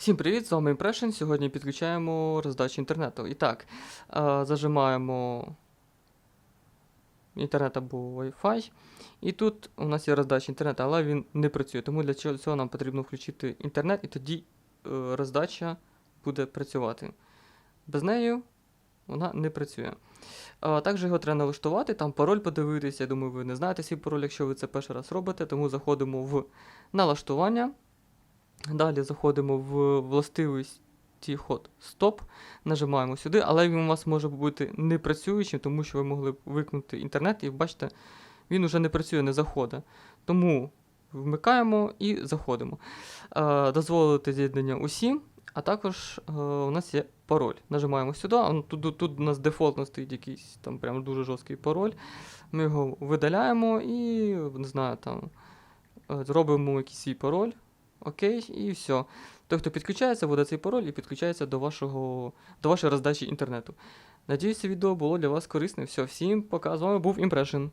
Всім привіт, з вами Impression. Сьогодні підключаємо роздачу інтернету. І так, е, зажимаємо інтернет або Wi-Fi. І тут у нас є роздача інтернету, але він не працює. Тому для цього нам потрібно включити інтернет, і тоді е, роздача буде працювати. Без неї вона не працює. Також його треба налаштувати, там пароль подивитися. Я думаю, ви не знаєте свій пароль, якщо ви це перший раз робите, тому заходимо в налаштування. Далі заходимо в властивості ход стоп, нажимаємо сюди, але він у вас може бути не працюючим, тому що ви могли б вимкнути інтернет і бачите, він уже не працює, не заходить. Тому вмикаємо і заходимо. Е, дозволити з'єднання усім, а також е, у нас є пароль. Нажимаємо сюди, тут, тут у нас дефолтно стоїть якийсь там прям дуже жорсткий пароль. Ми його видаляємо і не знаю, там е, зробимо якийсь свій пароль. Окей, і все. Той, хто підключається, вводить цей пароль і підключається до, вашого, до вашої роздачі інтернету. Надіюсь, це відео було для вас корисним. Все, всім пока. З вами був Impression.